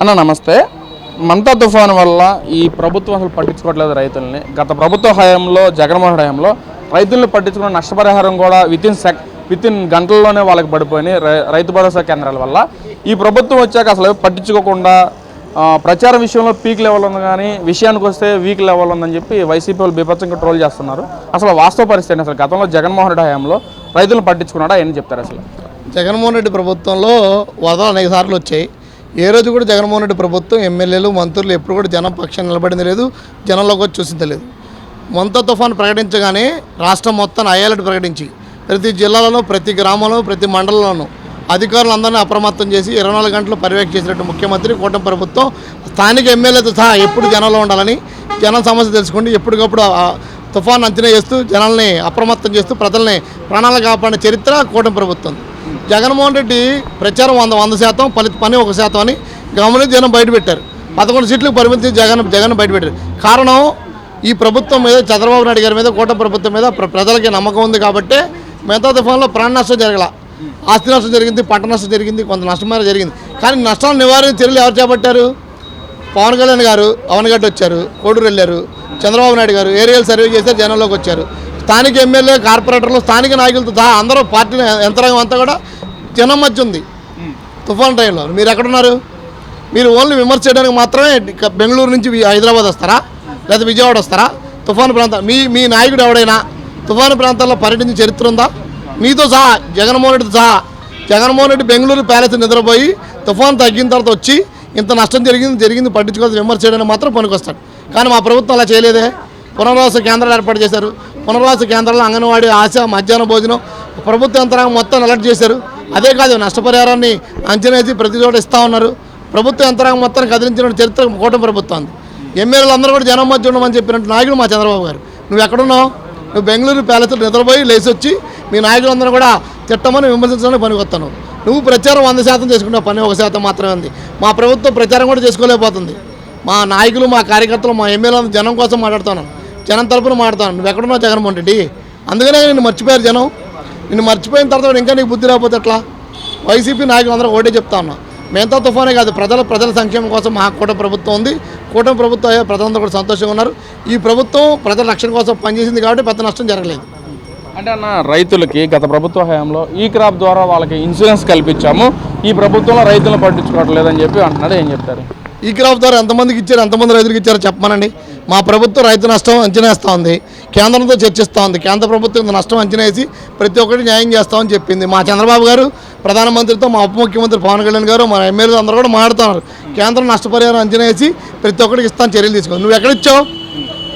అన్న నమస్తే. మంతా తుఫాను వల్ల ఈ ప్రభుత్వం అసలు పట్టించుకోవట్లేదు రైతుల్ని. గత ప్రభుత్వ హయాంలో జగన్మోహన్ హయాంలో రైతుల్ని పట్టించుకున్న నష్టపరిహారం కూడా within check within గంటల్లోనే వాళ్ళకి పడిపోయినాయి రై- రైతు భరోసా కేంద్రాల వల్ల. ఈ ప్రభుత్వం వచ్చాక అసలు పట్టించుకోకుండా ప్రచార విషయంలో పీక్ లెవెల్ ఉంది కానీ విషయానికి వస్తే వీక్ లెవెల్ ఉందని చెప్పి వైసీపీ వాళ్ళు బీభత్సంగా ట్రోల్ చేస్తున్నారు. అసలు వాస్తవ పరిస్థితి అసలు గతంలో జగన్మోహన్ రెడ్డి హయాంలో రైతులను పట్టించుకున్నాడా? ఏం చెప్తారు అసలు? జగన్మోహన్ రెడ్డి ప్రభుత్వంలో వరదలు అనేక సార్లు వచ్చాయి. ఏ రోజు కూడా జగన్మోహన్ రెడ్డి ప్రభుత్వం ఎమ్మెల్యేలు మంత్రులు ఎప్పుడు కూడా జనం పక్షం నిలబడింది లేదు జనంలోకి వచ్చి చూసింది లేదు. మొంత తుఫాను ప్రకటించగానే రాష్ట్రం మొత్తం అయ్యేలట్టు ప్రకటించి ప్రతి జిల్లాలోనూ ప్రతి గ్రామంలో ప్రతి మండలంలోనూ అధికారులందరినీ అప్రమత్తం చేసి ఇరవై నాలుగు గంటలు పర్యవేక్షించినట్టు చేసినట్టు ముఖ్యమంత్రి కూటమి ప్రభుత్వం స్థానిక ఎమ్మెల్యేతో సహా ఎప్పుడు జనంలో ఉండాలని జనం సమస్య తెలుసుకుంటూ ఎప్పటికప్పుడు ఆ తుఫాను అంచనా చేస్తూ జనాల్ని అప్రమత్తం చేస్తూ ప్రజల్ని ప్రాణాలు కాపాడిన చరిత్ర కూటమి ప్రభుత్వం. జగన్మోహన్ రెడ్డి ప్రచారం వంద వంద శాతం ఫలిత పని ఒక శాతం అని గమనించి జనం బయటపెట్టారు పదకొండు సీట్లకు పరిమితి జగన్ జగన్ బయటపెట్టారు కారణం ఈ ప్రభుత్వం మీద చంద్రబాబు నాయుడు గారి మీద కోట ప్రభుత్వం మీద ప్ర- ప్రజలకి నమ్మకం ఉంది కాబట్టి మిగతా తుఫాన్లో ప్రాణ నష్టం జరగల. ఆస్తి నష్టం జరిగింది పంట నష్టం జరిగింది కొంత నష్టం జరిగింది. కానీ నష్టాన్ని నివారణ చర్యలు ఎవరు చేపట్టారు? పవన్ కళ్యాణ్ గారు అవనగడ్డ వచ్చారు కోడూరు వెళ్ళారు చంద్రబాబు నాయుడు గారు ఏరియల్ సర్వే చేశారు జనంలోకి వచ్చారు. స్థానిక ఎమ్మెల్యే కార్పొరేటర్లు స్థానిక నాయకులతో సహా అందరూ పార్టీ యంత్రాంగం అంతా కూడా జనం ఉంది. తుఫాన్ టైంలో. మీరు ఎక్కడున్నారు? మీరు ఓన్లీ విమర్శ చేయడానికి మాత్రమే బెంగళూరు నుంచి హైదరాబాద్ వస్తారా? లేదా విజయవాడ వస్తారా? తుఫాను ప్రాంతం మీ మీ నాయకుడు ఎవడైనా తుఫాను ప్రాంతాల్లో పర్యటించిన చరిత్ర ఉందా? మీతో సహా జగన్మోహన్ రెడ్డితో సహా జగన్మోహన్ రెడ్డి బెంగళూరు ప్యాలెస్ నిద్రపోయి తుఫాను తగ్గిన తర్వాత వచ్చి ఇంత నష్టం జరిగింది జరిగింది పట్టించుకోవాల్సి విమర్శ చేయడానికి మాత్రం పనికొస్తాడు. కానీ మా ప్రభుత్వం అలా చేయలేదే. పునర్వాస కేంద్రాలు ఏర్పాటు చేశారు. పునర్వాస కేంద్రాల్లో అంగన్వాడీ ఆశ మధ్యాహ్న భోజనం ప్రభుత్వ యంత్రాంగం మొత్తం అలర్ట్ చేశారు. అదే కాదు నష్టపరిహారాన్ని అంచనా వేసి ప్రతి చోట ఇస్తా ఉన్నారు. ప్రభుత్వ యంత్రాంగం మొత్తాన్ని కదిలించిన చరిత్ర కూటమి ప్రభుత్వం ఎమ్మెల్యేలు అందరూ కూడా జనం మధ్య ఉండమని చెప్పినట్టు నాయకుడు మా చంద్రబాబు గారు. నువ్వు ఎక్కడున్నావు? నువ్వు బెంగళూరు ప్యాలెస్లో నిద్రపోయి లేచి వచ్చి మీ నాయకులందరూ కూడా తిట్టమని విమర్శించడానికి పనికొస్తాను నువ్వు ప్రచారం వంద శాతం చేసుకుంటావు పని ఒక శాతం మాత్రమే ఉంది మా ప్రభుత్వం ప్రచారం కూడా చేసుకోలేకపోతుంది. మా నాయకులు మా కార్యకర్తలు మా ఎమ్మెల్యేలు జనం కోసం మాట్లాడుతున్నాం. జనం తరపున మాట్లాడుతాను. నువ్వు ఎక్కడున్నావు జగన్మోహన్ రెడ్డి? అందుకనే నిన్ను మర్చిపోయారు జనం. నిన్ను మర్చిపోయిన తర్వాత ఇంకా నీకు బుద్ధి రాకపోతే ఎట్లా? వైసీపీ నాయకులు అందరూ ఒకటే చెప్తా ఉన్నా. మేంతా తుఫానే కాదు ప్రజల ప్రజల సంక్షేమం కోసం మా కూటమి ప్రభుత్వం ఉంది. కూటమి ప్రభుత్వం అయ్యే ప్రజలందరూ కూడా సంతోషంగా ఉన్నారు. ఈ ప్రభుత్వం ప్రజల రక్షణ కోసం పనిచేసింది కాబట్టి పెద్ద నష్టం జరగలేదు. అంటే అన్న రైతులకి గత ప్రభుత్వ హయాంలో ఈ క్రాప్ ద్వారా వాళ్ళకి ఇన్సూరెన్స్ కల్పించాము. ఈ ప్రభుత్వంలో రైతులను పట్టించుకోవట్లేదని చెప్పి అంటున్నాడు. ఏం చెప్తారు? ఈ క్రాప్ ద్వారా ఎంతమందికి ఇచ్చారు ఎంతమంది రైతులకు ఇచ్చారో చెప్పమనండి. మా ప్రభుత్వం రైతు నష్టం అంచనా ఉంది. కేంద్రంతో చర్చిస్తూ ఉంది. కేంద్ర ప్రభుత్వం నష్టం అంచనా వేసి ప్రతి ఒక్కటి న్యాయం చేస్తామని చెప్పింది. మా చంద్రబాబు గారు ప్రధానమంత్రితో మా ఉప ముఖ్యమంత్రి పవన్ కళ్యాణ్ గారు మా ఎమ్మెల్యేలు అందరూ కూడా మాట్లాడుతున్నారు. కేంద్రం నష్టపరిహారం అంచనా వేసి ప్రతి ఒక్కరికి ఇస్తాను చర్యలు తీసుకో. నువ్వు ఎక్కడిచ్చావు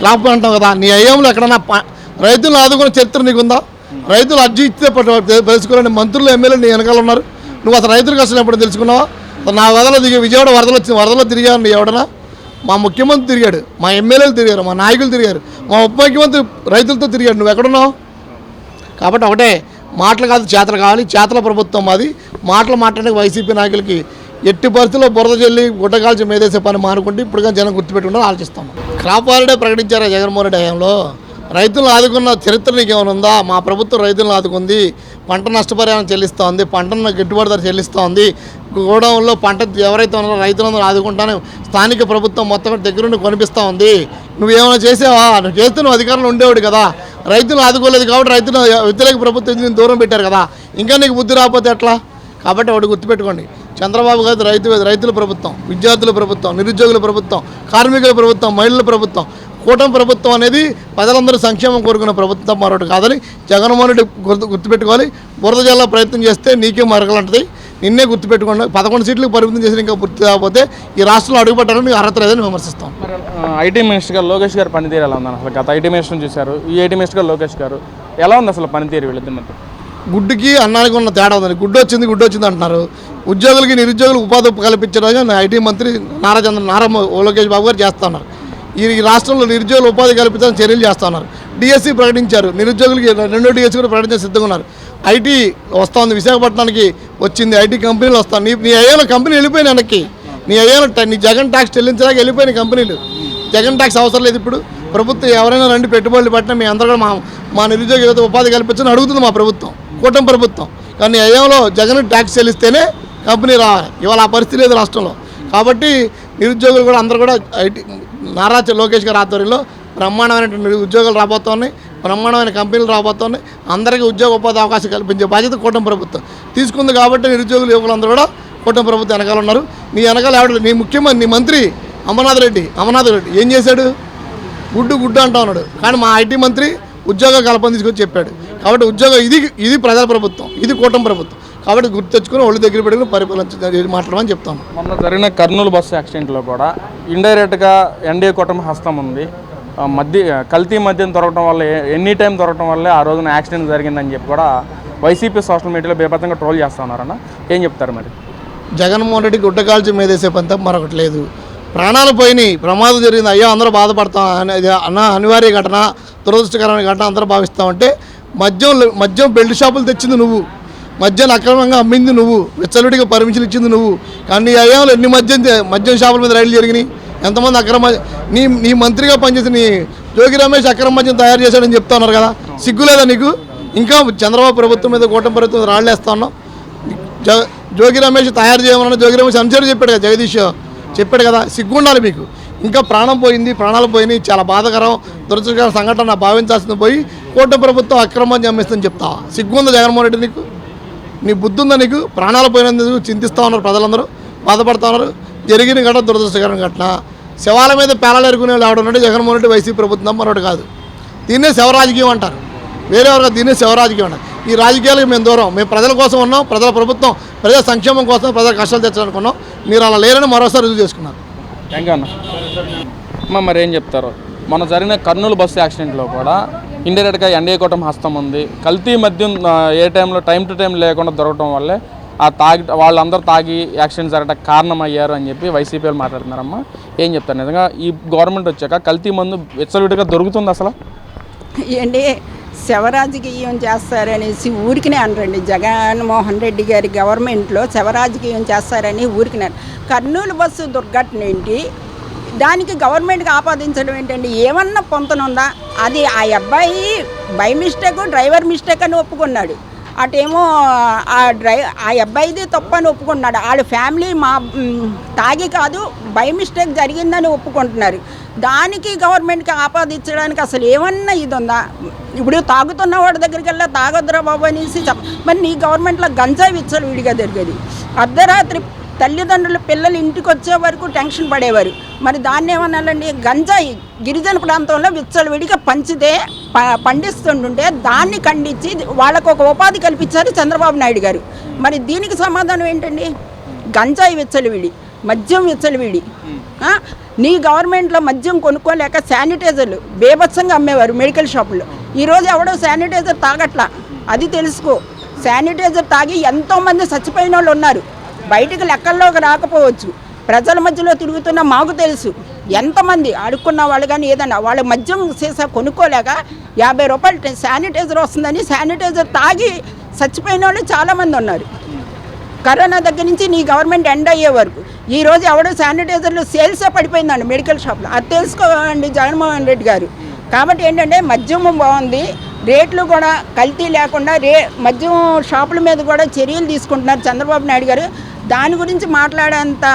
క్రాప్ అంటావు కదా. నీ అయ్యంలో ఎక్కడన్నా రైతులను ఆదుకునే చరిత్ర నీకుందా? రైతులు అర్జీ ఇస్తే తెలుసుకోలేని తెలుసుకోవాలని మంత్రులు ఎమ్మెల్యేలు నీ వెనకాల ఉన్నారు. నువ్వు అసలు రైతుల కష్టం ఎప్పుడు తెలుసుకున్నావా? నా వదలో దిగి విజయవాడ వరదలు వచ్చింది వరదలో తిరిగాను నీ ఎవడనా మా ముఖ్యమంత్రి తిరిగాడు మా ఎమ్మెల్యేలు తిరిగారు మా నాయకులు తిరిగారు మా ఉప ముఖ్యమంత్రి రైతులతో తిరిగాడు. నువ్వు ఎక్కడున్నావు? కాబట్టి ఒకటే మాటలు కాదు చేతలు కావాలి. చేతల ప్రభుత్వం మాది. మాటలు మాట్లాడే వైసీపీ నాయకులకి ఎట్టి పరిస్థితుల్లో బురద చెల్లి గుడ్డకాల్చి మేదేసే పని మానుకుంటే ఇప్పుడు కానీ జనం గుర్తుపెట్టుకుంటే ఆలోచిస్తాం. క్రాప్ హాలిడే ప్రకటించారు జగన్మోహన్ రెడ్డి హయాంలో? రైతులను ఆదుకున్న చరిత్ర నీకేమైనా ఉందా? మా ప్రభుత్వం రైతులను ఆదుకుంది. పంట నష్టపరిహారం చెల్లిస్తోంది పంటను గిట్టుబాటు ధర చెల్లిస్తోంది. గోడౌన్లో పంట ఎవరైతే ఉన్నారో రైతులందరూ ఆదుకుంటాను. స్థానిక ప్రభుత్వం మొత్తం దగ్గరుండి కొనిపిస్తూ ఉంది నువ్వేమైనా చేసావా? నువ్వు చేస్తే నువ్వు అధికారంలో ఉండేవాడు కదా. రైతులు ఆదుకోలేదు కాబట్టి రైతులు వ్యతిరేక ప్రభుత్వం దూరం పెట్టారు కదా. ఇంకా నీకు బుద్ధి రాకపోతే ఎట్లా? కాబట్టి ఒకటి గుర్తుపెట్టుకోండి. చంద్రబాబు గారు రైతు రైతుల ప్రభుత్వం విద్యార్థుల ప్రభుత్వం నిరుద్యోగుల ప్రభుత్వం కార్మికుల ప్రభుత్వం మహిళల ప్రభుత్వం కూటమి ప్రభుత్వం అనేది ప్రజలందరూ సంక్షేమం కోరుకున్న ప్రభుత్వం మరొకటి కాదని జగన్మోహన్ రెడ్డి గుర్తు గుర్తుపెట్టుకోవాలి. బురద జల్లా ప్రయత్నం చేస్తే నీకే మరకలంటది. నిన్నే గుర్తుపెట్టుకోండి. పదకొండు సీట్లకు పరిమితం చేసి ఇంకా పూర్తి కాకపోతే ఈ రాష్ట్రంలో అడుగుపెట్టాలని అర్హత లేదని విమర్శిస్తాం. మరి ఐటీ మినిస్టర్ గారు లోకేష్ గారు పనితీరు ఎలా ఉందని అసలు? గత ఐటీ మినిస్టర్ని చూశారు. ఈ ఐటీ మినిస్టర్ గారు లోకేష్ గారు ఎలా ఉంది అసలు పనితీరు వీళ్ళిద్దరి మధ్య? గుడ్డుకి అన్నానికి ఉన్న తేడా ఉందండి. గుడ్డు వచ్చింది గుడ్డు వచ్చింది అంటున్నారు. ఉద్యోగులకి నిరుద్యోగులకు ఉపాధి కల్పించడానికి ఐటీ మంత్రి నారా చంద్ర నారా లోకేష్ బాబు గారు చేస్తున్నారు ఈ రాష్ట్రంలో నిరుద్యోగులు ఉపాధి కల్పించాలని చర్యలు చేస్తున్నారు. డిఎస్సి ప్రకటించారు. నిరుద్యోగులకి రెండో డిఎస్సి కూడా ప్రకటించే సిద్ధంగా ఉన్నారు. ఐటీ వస్తుంది. విశాఖపట్నానికి వచ్చింది. ఐటీ కంపెనీలు వస్తాను నీ నీ అయ్యాన కంపెనీ వెళ్ళిపోయిన వెనక్కి. నీ అయ్యాన నీ జగన్ ట్యాక్స్ చెల్లించడానికి వెళ్ళిపోయిన కంపెనీలు. జగన్ ట్యాక్స్ అవసరం లేదు ఇప్పుడు. ప్రభుత్వం ఎవరైనా రండి పెట్టుబడులు పెట్టినా మీ అందరూ కూడా మా మా నిరుద్యోగ యువత ఉపాధి కల్పించని అడుగుతుంది మా ప్రభుత్వం కూటమి ప్రభుత్వం. కానీ అయ్యంలో జగన్ ట్యాక్స్ చెల్లిస్తేనే కంపెనీ రావాలి. ఇవాళ ఆ పరిస్థితి లేదు రాష్ట్రంలో. కాబట్టి నిరుద్యోగులు కూడా అందరూ కూడా ఐటీ నారా లోకేష్ గారి ఆధ్వర్యంలో బ్రహ్మాండమైనటువంటి ఉద్యోగాలు రాబోతున్నాయి బ్రహ్మాండమైన కంపెనీలు రాబోతున్నాయి. అందరికీ ఉద్యోగ ఉపాధి అవకాశం కల్పించే బాధ్యత కూటమి ప్రభుత్వం. తీసుకుంది కాబట్టి నిరుద్యోగులు యువకులందరూ కూడా కూటమి ప్రభుత్వం వెనకాల ఉన్నారు. నీ వెనకాల ఎవడు నీ ముఖ్యమంత్రి నీ మంత్రి అమర్నాథ్ రెడ్డి. అమర్నాథ్ రెడ్డి ఏం చేశాడు? గుడ్డు గుడ్డు అంటా ఉన్నాడు. కానీ మా ఐటీ మంత్రి ఉద్యోగ కల్పన తీసుకొచ్చి చెప్పాడు. కాబట్టి ఉద్యోగం ఇది ఇది ప్రజల ప్రభుత్వం ఇది కూటమి ప్రభుత్వం. కాబట్టి గుర్తు తెచ్చుకొని ఒళ్ళు దగ్గర పెట్టుకుని పరిపాలన మాట్లాడమని చెప్తాను. మొన్న జరిగిన కర్నూలు బస్సు యాక్సిడెంట్లో కూడా ఇండైరెక్ట్గా ఎన్డీఏ కూటమి హస్తం ఉంది. మధ్య కల్తీ మద్యం దొరకడం వల్ల ఎనీ టైం దొరకడం వల్లే ఆ రోజున యాక్సిడెంట్ జరిగిందని చెప్పి కూడా వైసీపీ సోషల్ మీడియాలో బేపత్తంగా ట్రోల్ చేస్తా ఉన్నారన్న ఏం చెప్తారు మరి? జగన్మోహన్ రెడ్డి గుడ్డ కాల్చి మీదేసే పంత మరొకటి లేదు. ప్రాణాలు పోయినాయి. ప్రమాదం జరిగింది. అయ్యో అందరూ బాధపడతాం అనేది అన్న అనివార్య ఘటన దురదృష్టకరమైన ఘటన అందరూ భావిస్తామంటే మద్యం మద్యం బెల్ట్ షాపులు తెచ్చింది నువ్వు. మద్యాన్ని అక్రమంగా అమ్మింది నువ్వు. విచ్చలుడిగా పర్మిషన్ ఇచ్చింది నువ్వు. కానీ నీ అయ్యాలు ఎన్ని మద్యం మద్యం షాపుల మీద రైళ్ళు జరిగినాయి? ఎంతమంది అక్రమ నీ నీ మంత్రిగా పనిచేసి నీ జోగి రమేష్ అక్రమ మద్యం తయారు చేశాడని చెప్తా ఉన్నారు కదా? సిగ్గులేదా నీకు? ఇంకా చంద్రబాబు ప్రభుత్వం మీద కూటమి ప్రభుత్వం రాళ్ళేస్తా ఉన్నాం జోగి రమేష్ తయారు చేయమన్న జోగి రమేష్ అనుసరి చెప్పాడు కదా జగదీష్ చెప్పాడు కదా? సిగ్గుండాలి మీకు. ఇంకా ప్రాణం పోయింది ప్రాణాలు పోయినాయి. చాలా బాధకరం దురదృష్టకర సంఘటన భావించాల్సింది పోయి కూటమి ప్రభుత్వం అక్రమం జమ్మిస్తుందని చెప్తా. సిగ్గుందా జగన్మోహన్ రెడ్డి నీకు? నీ బుద్ధి ఉందా నీకు? ప్రాణాలు పోయినందుకు చింతిస్తూ ఉన్నారు ప్రజలందరూ బాధపడుతూ ఉన్నారు. జరిగిన ఘటన దురదృష్టకరం ఘటన. శవాల మీద పేలాలు ఎరుకునే వాళ్ళు ఆవిడ జగన్మోహన్ రెడ్డి వైసీపీ ప్రభుత్వం మరొకటి కాదు. దీన్నే శివరాజకీయం అంటారు. వేరే ఎవరు దీన్నే శవరాజకీయం అంటారు. ఈ రాజకీయాలకు మేము దూరం. మేము ప్రజల కోసం ఉన్నాం ప్రజల ప్రభుత్వం ప్రజల సంక్షేమం కోసం ప్రజల కష్టాలు తెచ్చాలనుకున్నాం మీరు అలా లేరని మరోసారి రుజువు చేసుకున్నారు. థ్యాంక్ యూ అన్న మరి ఏం చెప్తారు? మొన్న జరిగిన కర్నూలు బస్సు యాక్సిడెంట్లో కూడా ఇండైరెక్ట్గా ఎన్డీఏ హస్తం ఉంది. కల్తీ మద్యం ఏ టైంలో టైం టు టైం లేకుండా దొరకడం వల్లే ఆ తాగి వాళ్ళందరూ తాగి యాక్సిడెంట్ జరగడానికి కారణం అయ్యారు అని చెప్పి వైసీపీ వాళ్ళు మాట్లాడుతున్నారమ్మా. ఏం చెప్తారు నిజంగా? ఈ గవర్నమెంట్ వచ్చాక కల్తీ మందు విచ్చలవిడిగా దొరుకుతుంది అసలు? ఏంటి? శవరాజకీయం చేస్తారనేసి ఊరికినే అనరండి. జగన్మోహన్ రెడ్డి గారి గవర్నమెంట్లో శవరాజకీయం చేస్తారని ఊరికినారు కర్నూలు బస్సు దుర్ఘటన ఏంటి? దానికి గవర్నమెంట్కి ఆపాదించడం ఏంటండి ఏమన్నా పొంతనుందా? అది ఆ అబ్బాయి బై మిస్టేక్ డ్రైవర్ మిస్టేక్ అని ఒప్పుకున్నాడు. అటేమో ఆ డ్రై ఆ అబ్బాయిది తప్ప అని ఒప్పుకున్నాడు. వాళ్ళ ఫ్యామిలీ మా తాగి కాదు బై మిస్టేక్ జరిగిందని ఒప్పుకుంటున్నారు. దానికి గవర్నమెంట్కి ఆపాదించడానికి అసలు ఏమన్నా ఇది ఉందా ఇప్పుడు తాగుతున్న వాడి దగ్గరికి వెళ్ళా తాగొద్దురా బాబు అనేసి చెప్ప మరి నీ గవర్నమెంట్లో గంజాయి విచ్చలు విడిగా జరిగేది. అర్ధరాత్రి తల్లిదండ్రులు పిల్లలు ఇంటికి వచ్చే వరకు టెన్షన్ పడేవారు. మరి దాన్ని ఏమన్నాలండి గంజాయి గిరిజన ప్రాంతంలో విచ్చలు విడిగా పంచితే ప పండిస్తుంటుంటే దాన్ని ఖండించి వాళ్ళకు ఒక ఉపాధి కల్పించారు చంద్రబాబు నాయుడు గారు. మరి దీనికి సమాధానం ఏంటండి? గంజాయి విచ్చలవిడి మద్యం విచ్చలవిడి. విడి నీ గవర్నమెంట్లో మద్యం కొనుక్కోలేక శానిటైజర్లు బేభత్సంగా అమ్మేవారు మెడికల్ షాపుల్లో. ఈరోజు ఎవడో శానిటైజర్ తాగట్లా? అది తెలుసుకో. శానిటైజర్ తాగి ఎంతోమంది చచ్చిపోయిన వాళ్ళు ఉన్నారు. బయటికి లెక్కల్లోకి రాకపోవచ్చు. ప్రజల మధ్యలో తిరుగుతున్న మాకు తెలుసు. ఎంతమంది అడుక్కున్న వాళ్ళు కానీ ఏదన్నా వాళ్ళ మద్యం సీసా కొనుక్కోలేక యాభై రూపాయలు శానిటైజర్ వస్తుందని శానిటైజర్ తాగి చచ్చిపోయిన వాళ్ళు చాలామంది ఉన్నారు. కరోనా దగ్గర నుంచి నీ గవర్నమెంట్ ఎండ్ అయ్యే వరకు. ఈరోజు ఎవడో శానిటైజర్లు సేల్సే పడిపోయిందండి మెడికల్ షాప్లో. అది తెలుసుకోండి జగన్మోహన్ రెడ్డి గారు. కాబట్టి ఏంటంటే మద్యం బాగుంది. రేట్లు కూడా కల్తీ లేకుండా రే మద్యం షాపుల మీద కూడా చర్యలు తీసుకుంటున్నారు చంద్రబాబు నాయుడు గారు. దాని గురించి మాట్లాడేంత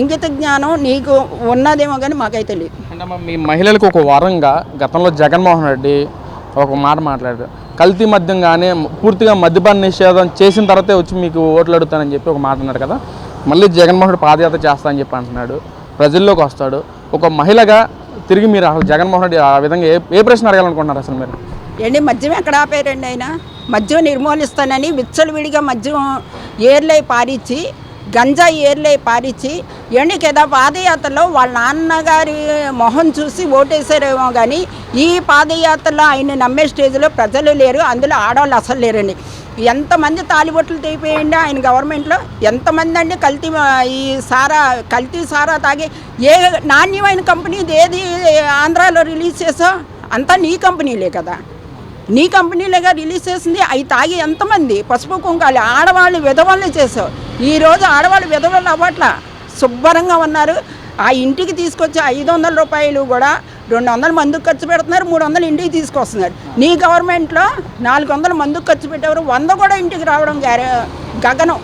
ఇంగిత జ్ఞానం నీకు ఉన్నదేమో కానీ మాకైతే లేదు అంటే మీ మహిళలకు ఒక వరంగా గతంలో జగన్మోహన్ రెడ్డి ఒక మాట మాట్లాడారు కల్తీ మద్యం కానీ పూర్తిగా మద్యపాన నిషేధం చేసిన తర్వాతే వచ్చి మీకు ఓట్లు అడుగుతానని చెప్పి ఒక మాట అన్నాడు కదా. మళ్ళీ జగన్మోహన్ రెడ్డి పాదయాత్ర చేస్తా అని చెప్పి అంటున్నాడు. ప్రజల్లోకి వస్తాడు. ఒక మహిళగా తిరిగి మీరు అసలు జగన్మోహన్ రెడ్డి ఆ విధంగా ఏ ఏ ప్రశ్న అడగాలనుకుంటున్నారు అసలు మీరు? ఏంటి మద్యం ఎక్కడ ఆపేరండి ఆయన? మద్యం నిర్మూలిస్తానని విచ్చలవిడిగా మద్యం ఏర్లై పారిచ్చి గంజా ఏర్లై పారిచ్చి ఏంటి కదా పాదయాత్రలో వాళ్ళ నాన్నగారి మొహం చూసి ఓటేశారేమో కానీ ఈ పాదయాత్రలో ఆయన నమ్మే స్టేజ్లో ప్రజలు లేరు అందులో ఆడవాళ్ళు అసలు లేరండి. ఎంతమంది తాలిబొట్లు తెగిపోయండి ఆయన గవర్నమెంట్లో? ఎంతమంది అండి కల్తీ ఈ సారా కల్తీ సారా తాగి ఏ నాణ్యమైన కంపెనీ ఏది ఆంధ్రాలో రిలీజ్ చేసో అంతా నీ కంపెనీలే కదా. నీ కంపెనీలుగా రిలీజ్ చేసింది అవి తాగి ఎంతమంది? పసుపు కుంకాలు ఆడవాళ్ళు విధవల్ని చేసావు ఈరోజు ఆడవాళ్ళు విధవలు అవ్వట్ల? శుభ్రంగా ఉన్నారు. ఆ ఇంటికి తీసుకొచ్చే ఐదు వందల రూపాయలు కూడా రెండు వందల మందుకు ఖర్చు పెడుతున్నారు మూడు వందలు ఇంటికి తీసుకొస్తున్నారు. నీ గవర్నమెంట్లో నాలుగు వందల మందుకు ఖర్చు పెట్టేవారు వంద కూడా ఇంటికి రావడం గ్యార గగనం.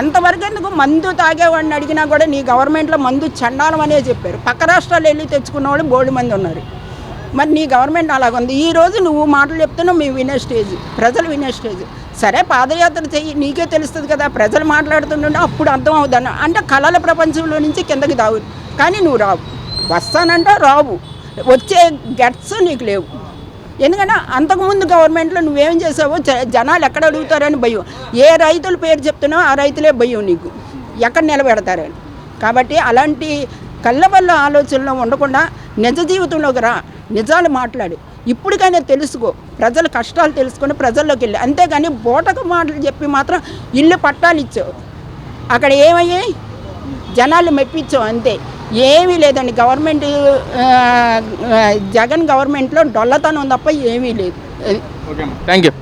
అంతవరకు ఎందుకు మందు తాగేవాడిని అడిగినా కూడా నీ గవర్నమెంట్లో మందు చండాలం అనే చెప్పారు. పక్క రాష్ట్రాలు వెళ్ళి తెచ్చుకున్న వాళ్ళు బోల్డ్ మంది ఉన్నారు. మరి నీ గవర్నమెంట్ అలాగుంది ఈ రోజు నువ్వు మాటలు చెప్తున్నావు మేము వినే స్టేజ్ ప్రజలు వినే స్టేజ్. సరే పాదయాత్ర చెయ్యి నీకే తెలుస్తుంది కదా ప్రజలు మాట్లాడుతుంటే అప్పుడు అర్థం అవుతాను అంటే కళల ప్రపంచంలో నుంచి కిందకి దావు కానీ నువ్వు రావు. వస్తానంటే రావు. వచ్చే గట్స్ నీకు లేవు. ఎందుకంటే అంతకుముందు గవర్నమెంట్లో నువ్వేం చేసావో జ- జనాలు ఎక్కడ అడుగుతారని భయం. ఏ రైతుల పేరు చెప్తున్నావు ఆ రైతులే భయం నీకు. ఎక్కడ నిలబెడతారని కాబట్టి అలాంటి కళ్ళబల్ల ఆలోచనలో ఉండకుండా నిజ జీవితంలోకి రా. నిజాలు మాట్లాడు. ఇప్పటికైనా తెలుసుకో. ప్రజల కష్టాలు తెలుసుకొని ప్రజల్లోకి వెళ్ళి. అంతేగాని బోటకు మాటలు చెప్పి మాత్రం ఇల్లు పట్టాలు ఇచ్చావు. అక్కడ ఏమయ్యాయి? జనాలు మెప్పించావు అంతే. ఏమీ లేదండి. గవర్నమెంట్ జగన్ గవర్నమెంట్లో డొల్లతనం తప్ప ఏమీ లేదు. Thank you